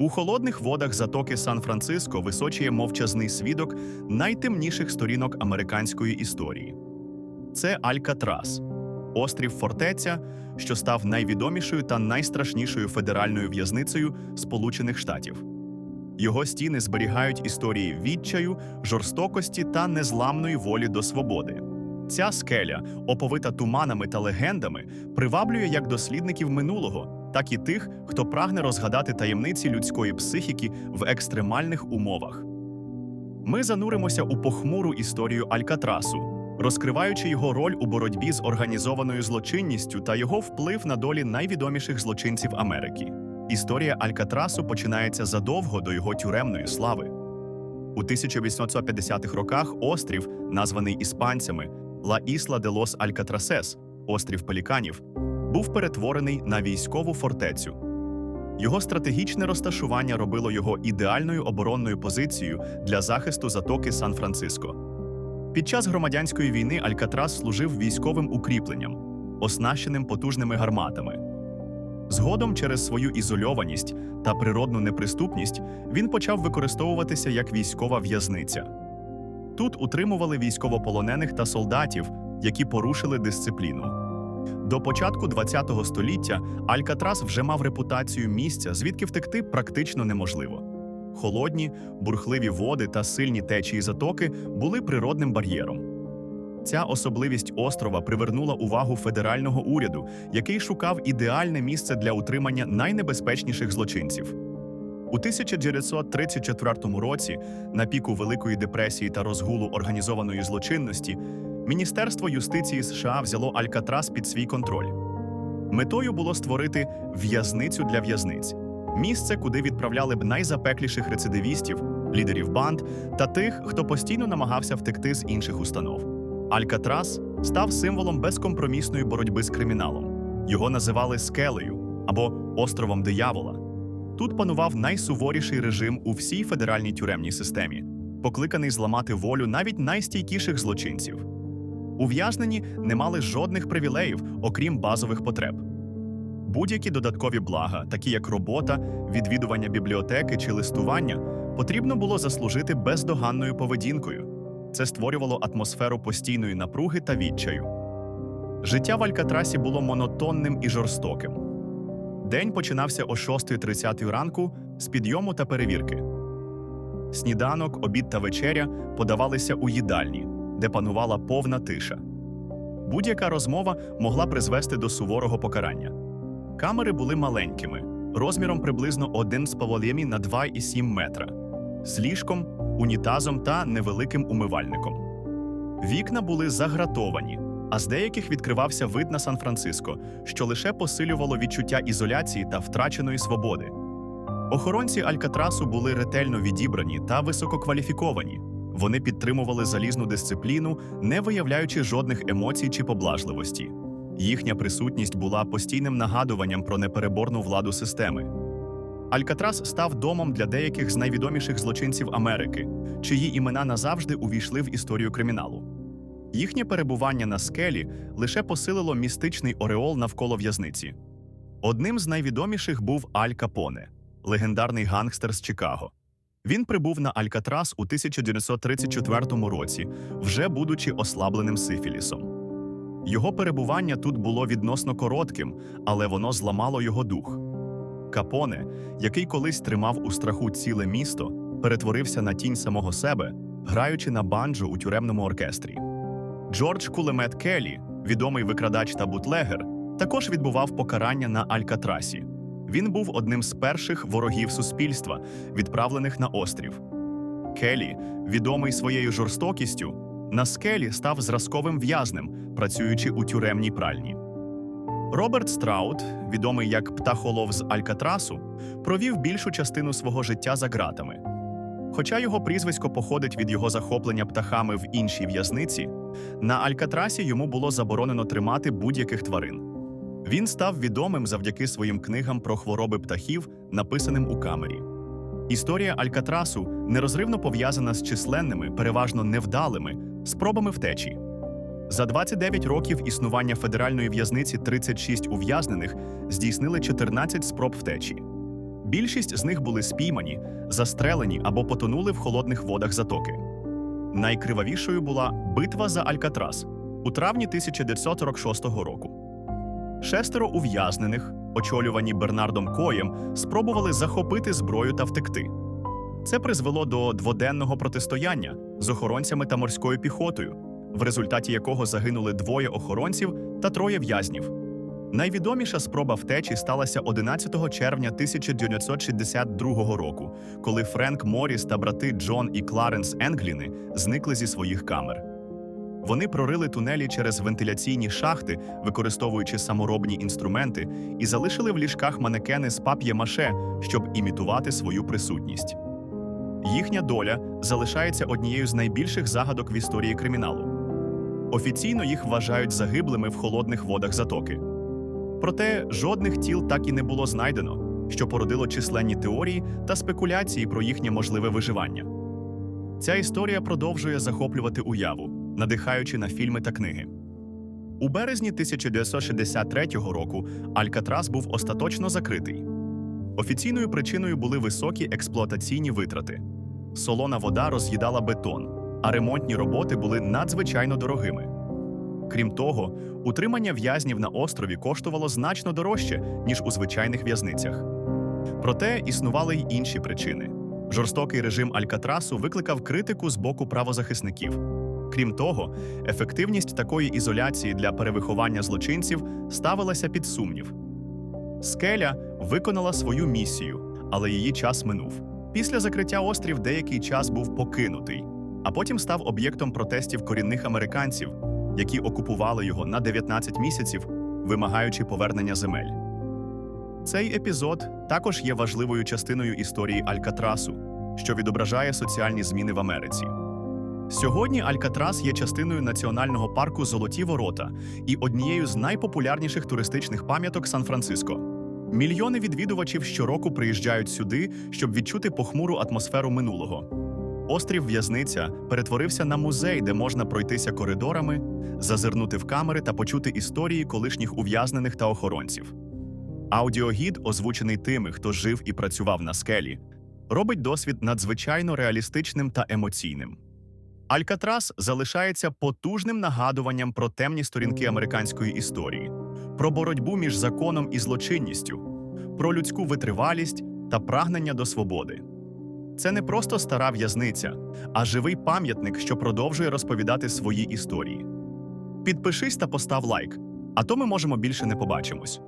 У холодних водах затоки Сан-Франциско височує мовчазний свідок найтемніших сторінок американської історії. Це Алькатрас, острів фортеця, що став найвідомішою та найстрашнішою федеральною в'язницею Сполучених Штатів. Його стіни зберігають історії відчаю, жорстокості та незламної волі до свободи. Ця скеля, оповита туманами та легендами, приваблює як дослідників минулого, так і тих, хто прагне розгадати таємниці людської психіки в екстремальних умовах. Ми зануримося у похмуру історію Алькатрасу, розкриваючи його роль у боротьбі з організованою злочинністю та його вплив на долі найвідоміших злочинців Америки. Історія Алькатрасу починається задовго до його тюремної слави. У 1850-х роках острів, названий іспанцями Ла Ісла де лос Алькатрасес, острів Пеліканів, був перетворений на військову фортецю. Його стратегічне розташування робило його ідеальною оборонною позицією для захисту затоки Сан-Франциско. Під час громадянської війни Алькатрас служив військовим укріпленням, оснащеним потужними гарматами. Згодом, через свою ізольованість та природну неприступність, він почав використовуватися як військова в'язниця. Тут утримували військовополонених та солдатів, які порушили дисципліну. До початку ХХ століття Алькатрас вже мав репутацію місця, звідки втекти практично неможливо. Холодні, бурхливі води та сильні течії затоки були природним бар'єром. Ця особливість острова привернула увагу федерального уряду, який шукав ідеальне місце для утримання найнебезпечніших злочинців. У 1934 році, на піку Великої депресії та розгулу організованої злочинності, Міністерство юстиції США взяло Алькатрас під свій контроль. Метою було створити в'язницю для в'язниць місце, куди відправляли б найзапекліших рецидивістів, лідерів банд та тих, хто постійно намагався втекти з інших установ. Алькатрас став символом безкомпромісної боротьби з криміналом. Його називали скелею або островом диявола. Тут панував найсуворіший режим у всій федеральній тюремній системі, покликаний зламати волю навіть найстійкіших злочинців. Ув'язнені не мали жодних привілеїв, окрім базових потреб. Будь-які додаткові блага, такі як робота, відвідування бібліотеки чи листування, потрібно було заслужити бездоганною поведінкою. Це створювало атмосферу постійної напруги та відчаю. Життя в Алькатрасі було монотонним і жорстоким. День починався о 6.30 ранку з підйому та перевірки. Сніданок, обід та вечеря подавалися у їдальні, де панувала повна тиша. Будь-яка розмова могла призвести до суворого покарання. Камери були маленькими, розміром приблизно 1,5 на 2,7 метра, з ліжком, унітазом та невеликим умивальником. Вікна були загратовані, а з деяких відкривався вид на Сан-Франциско, що лише посилювало відчуття ізоляції та втраченої свободи. Охоронці Алькатрасу були ретельно відібрані та висококваліфіковані. Вони підтримували залізну дисципліну, не виявляючи жодних емоцій чи поблажливості. Їхня присутність була постійним нагадуванням про непереборну владу системи. Алькатрас став домом для деяких з найвідоміших злочинців Америки, чиї імена назавжди увійшли в історію криміналу. Їхнє перебування на скелі лише посилило містичний ореол навколо в'язниці. Одним з найвідоміших був Аль Капоне, легендарний гангстер з Чикаго. Він прибув на Алькатрас у 1934 році, вже будучи ослабленим сифілісом. Його перебування тут було відносно коротким, але воно зламало його дух. Капоне, який колись тримав у страху ціле місто, перетворився на тінь самого себе, граючи на банджо у тюремному оркестрі. Джордж Кулемет Келлі, відомий викрадач та бутлегер, також відбував покарання на Алькатрасі. Він був одним з перших ворогів суспільства, відправлених на острів. Келлі, відомий своєю жорстокістю, на скелі став зразковим в'язнем, працюючи у тюремній пральні. Роберт Страут, відомий як птахолов з Алькатрасу, провів більшу частину свого життя за ґратами. Хоча його прізвисько походить від його захоплення птахами в іншій в'язниці, на Алькатрасі йому було заборонено тримати будь-яких тварин. Він став відомим завдяки своїм книгам про хвороби птахів, написаним у камері. Історія Алькатрасу нерозривно пов'язана з численними, переважно невдалими, спробами втечі. За 29 років існування федеральної в'язниці 36 ув'язнених здійснили 14 спроб втечі. Більшість з них були спіймані, застрелені або потонули в холодних водах затоки. Найкривавішою була битва за Алькатрас у травні 1946 року. Шестеро ув'язнених, очолювані Бернардом Коєм, спробували захопити зброю та втекти. Це призвело до дводенного протистояння з охоронцями та морською піхотою, в результаті якого загинули двоє охоронців та троє в'язнів. Найвідоміша спроба втечі сталася 11 червня 1962 року, коли Френк Моріс та брати Джон і Кларенс Енгліни зникли зі своїх камер. Вони прорили тунелі через вентиляційні шахти, використовуючи саморобні інструменти, і залишили в ліжках манекени з пап'є-маше, щоб імітувати свою присутність. Їхня доля залишається однією з найбільших загадок в історії криміналу. Офіційно їх вважають загиблими в холодних водах затоки. Проте жодних тіл так і не було знайдено, що породило численні теорії та спекуляції про їхнє можливе виживання. Ця історія продовжує захоплювати уяву, надихаючи на фільми та книги. У березні 1963 року Алькатрас був остаточно закритий. Офіційною причиною були високі експлуатаційні витрати. Солона вода роз'їдала бетон, а ремонтні роботи були надзвичайно дорогими. Крім того, утримання в'язнів на острові коштувало значно дорожче, ніж у звичайних в'язницях. Проте існували й інші причини. Жорстокий режим Алькатрасу викликав критику з боку правозахисників. Крім того, ефективність такої ізоляції для перевиховання злочинців ставилася під сумнів. Скеля виконала свою місію, але її час минув. Після закриття острів деякий час був покинутий, а потім став об'єктом протестів корінних американців, які окупували його на 19 місяців, вимагаючи повернення земель. Цей епізод також є важливою частиною історії Алькатрасу, що відображає соціальні зміни в Америці. Сьогодні Алькатрас є частиною національного парку Золоті Ворота і однією з найпопулярніших туристичних пам'яток Сан-Франциско. Мільйони відвідувачів щороку приїжджають сюди, щоб відчути похмуру атмосферу минулого. Острів В'язниця перетворився на музей, де можна пройтися коридорами, зазирнути в камери та почути історії колишніх ув'язнених та охоронців. Аудіогід, озвучений тими, хто жив і працював на скелі, робить досвід надзвичайно реалістичним та емоційним. Алькатрас залишається потужним нагадуванням про темні сторінки американської історії, про боротьбу між законом і злочинністю, про людську витривалість та прагнення до свободи. Це не просто стара в'язниця, а живий пам'ятник, що продовжує розповідати свої історії. Підпишись та постав лайк, а то ми можемо більше не побачимось.